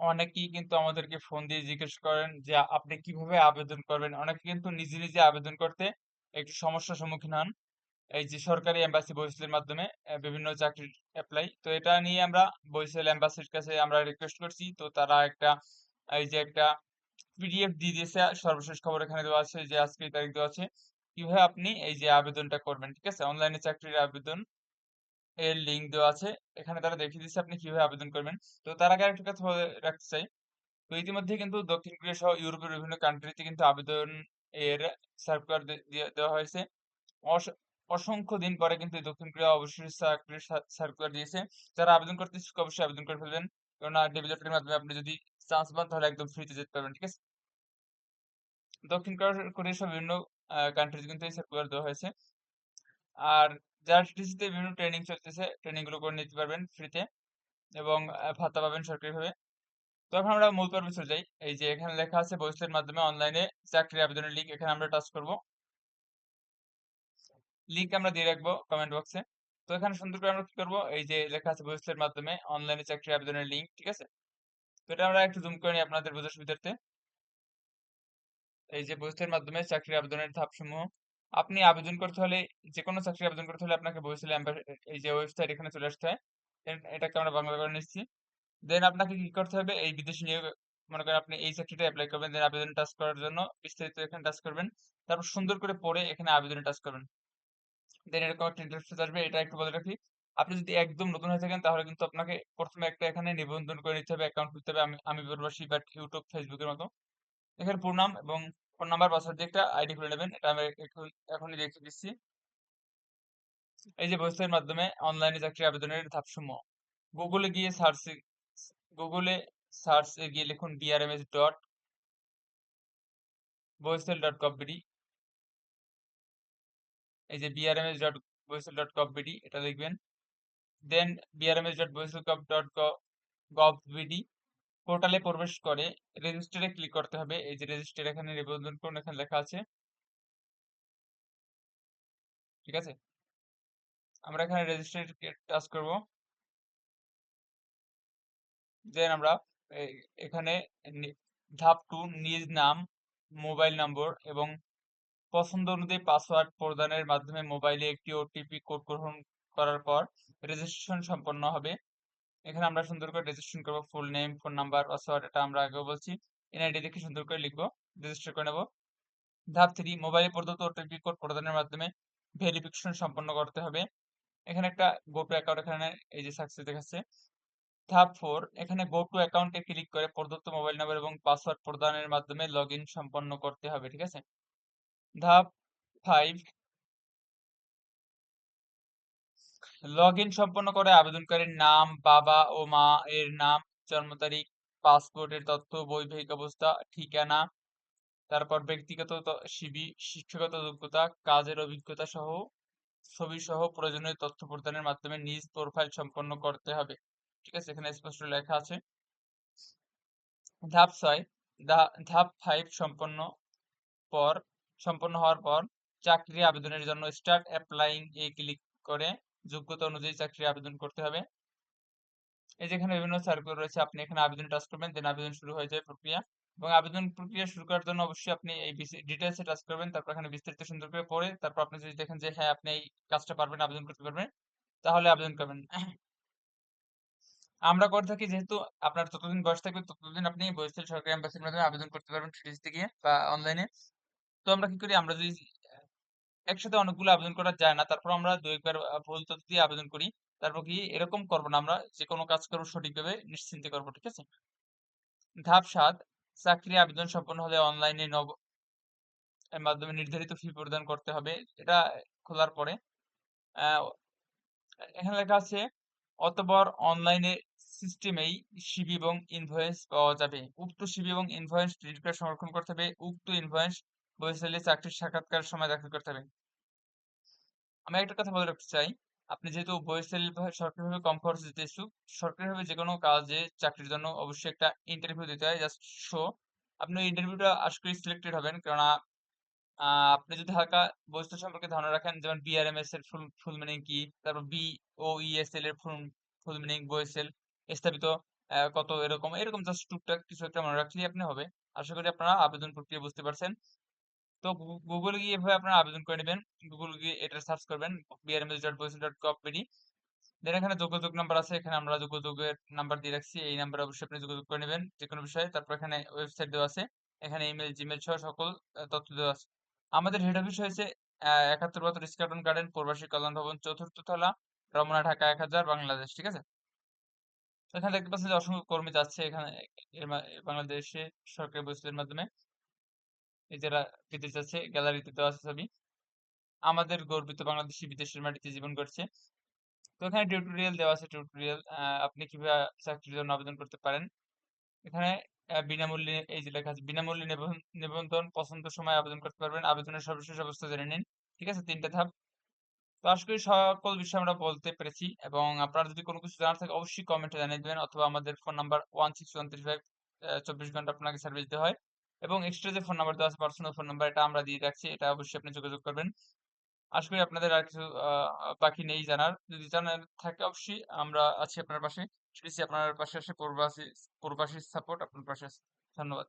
অনেকেই কিন্তু আমাদেরকে ফোন দিয়ে জিজ্ঞেস করেন যে আপনি কীভাবে আবেদন করবেন? অনেকে কিন্তু নিজে, নিজে আবেদন করতে একটু সমস্যার সম্মুখীন হন। এই যে সরকারি এম্বাসি বরিশালের মাধ্যমে বিভিন্ন চাকরির অ্যাপ্লাই তো এটা নিয়ে আমরা বরিশাল এম্বাসির কাছে আমরা রিকোয়েস্ট করছি। তো তারা একটা এই যে একটা পিডিএফ দিয়ে দিয়েছে। সর্বশেষ খবর এখানে দেওয়া আছে যে আজকে তারিখ দেওয়া আছে। কীভাবে আপনি এই যে আবেদনটা করবেন। ঠিক আছে? অনলাইনে চাকরির আবেদন এর লিঙ্ক দেওয়া আছে। এখানে তারা দেখিয়ে দিচ্ছে আপনি কীভাবে আবেদন করবেন। তো তার আগে আরেকটা কথা রাখতে চাই। তো ইতিমধ্যে কিন্তু দক্ষিণ কোরিয়া সহ ইউরোপের বিভিন্ন কান্ট্রিতে কিন্তু আবেদন এর সার্কুলার দেওয়া হয়েছে। অস, অসংখ্য দিন পরে কিন্তু দক্ষিণ কোরিয়া অবশ্যই চাকরির সার্কুলার দিয়েছে। যারা আবেদন করতে ইচ্ছুক অবশ্যই আবেদন করে ফেলবেন। কেননা ডেভিলপমেন্টের মাধ্যমে আপনি যদি চান্স পান তাহলে একদম ফ্রিতে যেতে পারবেন। ঠিক আছে? দক্ষিণ কোরিয়া সহ বিভিন্ন কান্ট্রিতে কিন্তু এই সার্কুলার দেওয়া হয়েছে। আর যারা টিটিসিতে বিভিন্ন ট্রেনিং চলতেছে, ট্রেনিংগুলো করে নিতে পারবেন ফ্রিতে এবং ভাতা পাবেন সরকারিভাবে। তো এখন আমরা মূল পর্বে চলে যাই। এই যে এখানে লেখা আছে মাধ্যমে অনলাইনে চাকরির আবেদনের লিঙ্ক এখানে আমরা টাচ করব। লিঙ্ক আমরা দিয়ে রাখব কমেন্ট বক্সে। তো এখানে সুন্দর করে আমরা কি করব? এই যে লেখা আছে বরিশালের মাধ্যমে অনলাইনে চাকরি আবেদনের লিঙ্ক, ঠিক আছে? তো এটা আমরা একটু জুম করে নিই আপনাদের বোঝার সুবিধার্থে। এই যে বরিশালের মাধ্যমে চাকরির আবেদনের ধাপসমূহ। আপনি আবেদন করতে হলে যেকোনো চাকরি আবেদন করতে হলে আপনাকে এম্বা এই যে ওয়েবসাইট এখানে চলে আসতে হয়। এটাকে আমরা বাংলা করে নিচ্ছি। দেন আপনাকে কি করতে হবে? এই বিদেশি নিয়োগ মনে করেন আপনি এই চাকরিটা অ্যাপ্লাই করবেন। দেন আবেদন টাচ করার জন্য বিস্তারিত এখানে টাচ করবেন। তারপর সুন্দর করে পড়ে এখানে আবেদনে টাচ করবেন। দেন এরকম একটা ইন্টারফেস আসবে। এটা একটু বলে রাখি। আপনি যদি একদম নতুন হয়ে থাকেন তাহলে কিন্তু আপনাকে প্রথমে একটা এখানে নিবন্ধন করে নিতে হবে, অ্যাকাউন্ট খুলতে হবে। আমি আমি প্রবাসী বাট ইউটিউব ফেসবুকের মতো। এখানে পুরো নাম এবং ফোন নাম্বার, পাসওয়ার্ড দিয়ে একটা আইডি খুলে নেবেন। এটা আমি এখন এখনই দেখিয়ে দিচ্ছি। এই যে বরিশালের মাধ্যমে অনলাইনে চাকরি আবেদনের ধাপসমূহ। গুগলে গিয়ে সার্চে গুগলে সার্চ এ গিয়ে লিখুন brms dot Barishal dot gov.bd এই যে brms dot Barishal dot gov.bd এটা লিখবেন। Then brms dot Barishal gov dot গ gov.bd পোর্টালে প্রবেশ করে রেজিস্টার ক্লিক করতে হবে। এই যে রেজিস্টার এখানে নিবন্ধন করুন এখানে লেখা আছে। ঠিক আছে? আমরা এখানে রেজিস্টার টাচ করব। দেন আমরা এখানে ধাপ টু নিজ নাম, মোবাইল নম্বর এবং পছন্দ অনুযায়ী পাসওয়ার্ড প্রদানের মাধ্যমে মোবাইলে একটি ওটিপি কোড গ্রহণ করার পর রেজিস্ট্রেশন সম্পন্ন হবে। এখানে আমরা সুন্দর করে রেজিস্ট্রেশন করব। Full name, phone number, password এটা আমরা আগেও বলছি। এনআইডি দেখে সুন্দর করে লিখব। রেজিস্টার করে নেব। ধাপ 3 মোবাইলে প্রদত্ত ওটিপি কোড প্রদানের মাধ্যমে ভেরিফিকেশন সম্পন্ন করতে হবে। এখানে একটা গো টু অ্যাকাউন্ট এখানে এই যে সাকসেস দেখাচ্ছে। ধাপ 4 এখানে গো টু অ্যাকাউন্ট ক্লিক করে প্রদত্ত মোবাইল নাম্বার এবং পাসওয়ার্ড প্রদানের মাধ্যমে লগইন সম্পন্ন করতে হবে। ঠিক আছে? ধাপ 5 লগইন সম্পন্ন করে আবেদনকারীর নাম, বাবা ও মা এর নাম, জন্ম তারিখ, পাসপোর্টের তথ্য, বৈবাহিক অবস্থা, ঠিকানা, তারপর ব্যক্তিগত সিবি, শিক্ষাগত যোগ্যতা, কাজের অভিজ্ঞতা সহ ছবি সহ প্রয়োজনীয় তথ্য প্রদানের মাধ্যমে নিজ প্রোফাইল সম্পন্ন করতে হবে। ঠিক আছে? এখানে স্পষ্ট লেখা আছে। ধাপ ৬ ধা ধাপ 5 সম্পন্ন পর সম্পন্ন হওয়ার পর চাকরি আবেদনের জন্য স্টার্ট অ্যাপ্লাইং এ ক্লিক করে যোগ্যতা অনুযায়ী চাকরি আবেদন করতে হবে। এই যে এখানে বিভিন্ন সার্কুলার রয়েছে। আপনি এখানে আবেদনে টাচ করবেন, দেন আবেদন শুরু হয়ে যায় প্রক্রিয়া। এবং আবেদন প্রক্রিয়া শুরু করার জন্য অবশ্যই আপনি এই এ টাচ করবেন। তারপর এখানে বিস্তারিত সুন্দর করে পড়ে তারপর আপনি যদি দেখেন যে হ্যাঁ, আপনি এই কাজটা পারবেন, আবেদন করতে পারবেন, তাহলে আবেদন করবেন। আমরা করে থাকি যেহেতু আপনার যতদিন বয়স থাকবে ততদিন আপনি বরিশাল সরকারি এম্বাসির মাধ্যমে আবেদন করতে পারবেন টিটিসিতে গিয়ে বা অনলাইনে। তো আমরা কি করি আমরা যদি একসাথে অনেকগুলো আবেদন করা যায় না। তারপর আমরা ২-১ বার আ ভুল তথ্য দিয়ে আবেদন করি। তারপর কি এরকম করব না আমরা, যেকোনো কাজ করব সঠিকভাবে, নিশ্চিন্তে করব। ঠিক আছে? ধাপ ৭ চাকরি আবেদন সম্পন্ন হলে অনলাইনে নব মাধ্যমে নির্ধারিত ফি প্রদান করতে হবে। এটা খোলার পরে এখানে লেখা আছে, অতঃপর অনলাইনে সিস্টেমেই সিভি এবং ইনভয়েস পাওয়া যাবে। উক্ত সিভি এবং ইনভয়েস প্রিন্ট করে সংরক্ষণ করতে হবে। উক্ত ইনভয়েস বরিশালে চাকরির সাক্ষাৎকারের সময় দাখিল করতে হবে। আমি একটা কথা বলে রাখতে চাই। আপনি যেহেতু বরিশাল সরকারিভাবে কম খরচে যেতে ইচ্ছুক, সরকারিভাবে যেকোনো কাজে চাকরির জন্য অবশ্যই একটা ইন্টারভিউ দিতে হয় জাস্ট শো। আপনি ওই ইন্টারভিউটা আশা করি সিলেক্টেড হবেন। কেননা আপনি যদি হালকা বরিশাল সম্পর্কে ধারণা রাখেন যেমন বিআরএমএস এর ফুল ফুল মিনিং কি? তারপর বিওইএসএল এর ফুল ফুল মিনিং বরিশাল স্থাপিত কত এরকম এরকম জাস্ট টুকটাক কিছু একটা মনে রাখলেই আপনি হবে আশা করি আপনারা আবেদন প্রক্রিয়া বুঝতে পারছেন তো গুগল গিয়ে এভাবে আপনারা আবেদন করে নেবেন। গুগল গিয়ে এটা সার্চ করবেন বিআরএমএস ডট ডট কপিডি দেন এখানে যোগাযোগ নাম্বার আছে, এখানে আমরা যোগাযোগের নাম্বার দিয়ে রাখছি, এই নাম্বারে অবশ্যই আপনি যোগাযোগ করে নেবেন যে কোনো বিষয়ে। তারপর এখানে ওয়েবসাইট দেওয়া আছে, এখানে ইমেল জিমেল সহ সকল তথ্য দেওয়া আছে। আমাদের হেড অফিস হয়েছে একাত্তর বাহাত্তর স্কাটন গার্ডেন, প্রবাসী কল্যাণ ভবন, চতুর্থ তলা, রমনা, ঢাকা, এক হাজার, বাংলাদেশ, ঠিক আছে? এখানে দেখতে পাচ্ছেন যে অসংখ্য কর্মী যাচ্ছে এখানে বাংলাদেশে সরকারি বৈশ্বিকের মাধ্যমে। যারা বিদেশ যাচ্ছে গ্যালারিতে দেওয়া আছে ছবি। আমাদের গর্বিত বাংলাদেশি বিদেশের মাটিতে জীবন করছে তো এখানে টিউটোরিয়াল দেওয়া আছে টিউটোরিয়াল আপনি কীভাবে চাকরির জন্য আবেদন করতে পারেন। এখানে বিনামূল্যে, এই যে লেখা আছে, বিনামূল্যে নিবন্ধন, পছন্দ সময় আবেদন করতে পারবেন। আবেদনের সর্বশেষ অবস্থা জেনে নিন। ঠিক আছে, তিনটা ধাপ। তো আশা করি সকল বিষয় আমরা বলতে পেরেছি এবং আপনার যদি কোনো কিছু জানার থাকে, অবশ্যই কমেন্টে জানিয়ে দেবেন অথবা আমাদের phone number one six one three five চব্বিশ ঘণ্টা আপনাকে সার্ভিস দেওয়া হয়। এবং এক্সট্রা যে ফোন নাম্বার দেওয়া আছে পার্সোনাল ফোন নাম্বার এটা আমরা দিয়ে রাখছি, এটা অবশ্যই আপনি যোগাযোগ করবেন। আশা করি আপনাদের আর কিছু বাকি নেই জানার। যদি জানার থাকে অবশ্যই, আমরা আছি আপনার পাশে। আপনার পাশে আসে পূর্ব পাশে সাপোর্ট আপনার পাশে ধন্যবাদ।